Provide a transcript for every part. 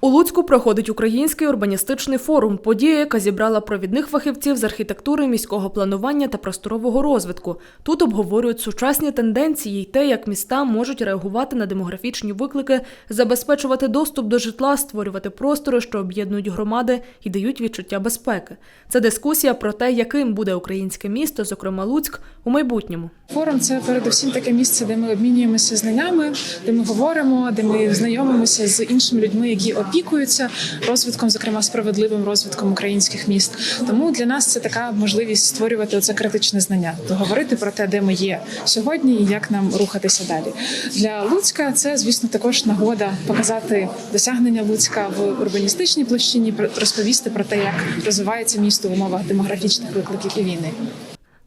У Луцьку проходить український урбаністичний форум, подія, яка зібрала провідних фахівців з архітектури, міського планування та просторового розвитку. Тут обговорюють сучасні тенденції й те, як міста можуть реагувати на демографічні виклики, забезпечувати доступ до житла, створювати простори, що об'єднують громади і дають відчуття безпеки. Це дискусія про те, яким буде українське місто, зокрема Луцьк, у майбутньому. Форум це передусім таке місце, де ми обмінюємося знаннями, де ми говоримо, де ми знайомимося з іншими людьми, які опікуються розвитком, зокрема справедливим розвитком українських міст. Тому для нас це така можливість створювати оце критичне знання, говорити про те, де ми є сьогодні і як нам рухатися далі. Для Луцька це, звісно, також нагода показати досягнення Луцька в урбаністичній площині, розповісти про те, як розвивається місто в умовах демографічних викликів і війни.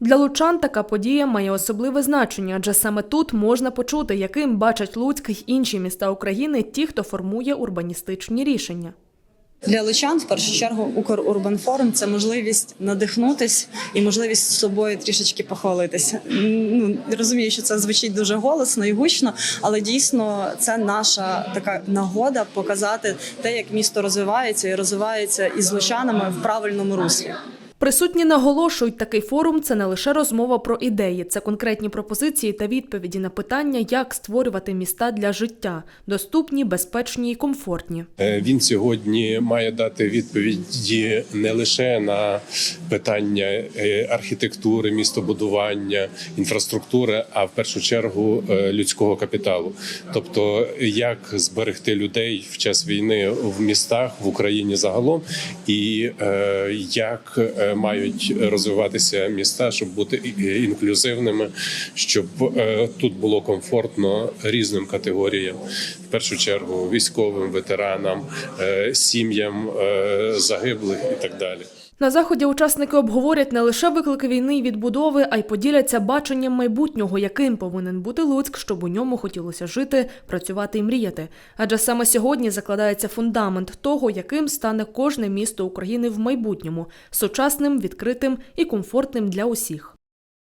Для лучан така подія має особливе значення, адже саме тут можна почути, яким бачать Луцьк й інші міста України ті, хто формує урбаністичні рішення. Для лучан в першу чергу Укрурбанфорум це можливість надихнутись і можливість з собою трішечки похвалитися. Ну розумію, що це звучить дуже голосно і гучно, але дійсно це наша така нагода показати те, як місто розвивається і розвивається із лучанами в правильному руслі. Присутні наголошують, такий форум це не лише розмова про ідеї, це конкретні пропозиції та відповіді на питання, як створювати міста для життя, доступні, безпечні і комфортні. Е, Він сьогодні має дати відповіді не лише на питання е, архітектури, містобудування, інфраструктури, а в першу чергу е, людського капіталу. Тобто, як зберегти людей в час війни в містах в Україні загалом, і як мають розвиватися міста, щоб бути інклюзивними, щоб е, тут було комфортно різним категоріям, в першу чергу військовим, ветеранам, е, сім'ям е, загиблих і так далі. На заході учасники обговорять не лише виклики війни і відбудови, а й поділяться баченням майбутнього, яким повинен бути Луцьк, щоб у ньому хотілося жити, працювати і мріяти. Адже саме сьогодні закладається фундамент того, яким стане кожне місто України в майбутньому сучасним, відкритим і комфортним для усіх.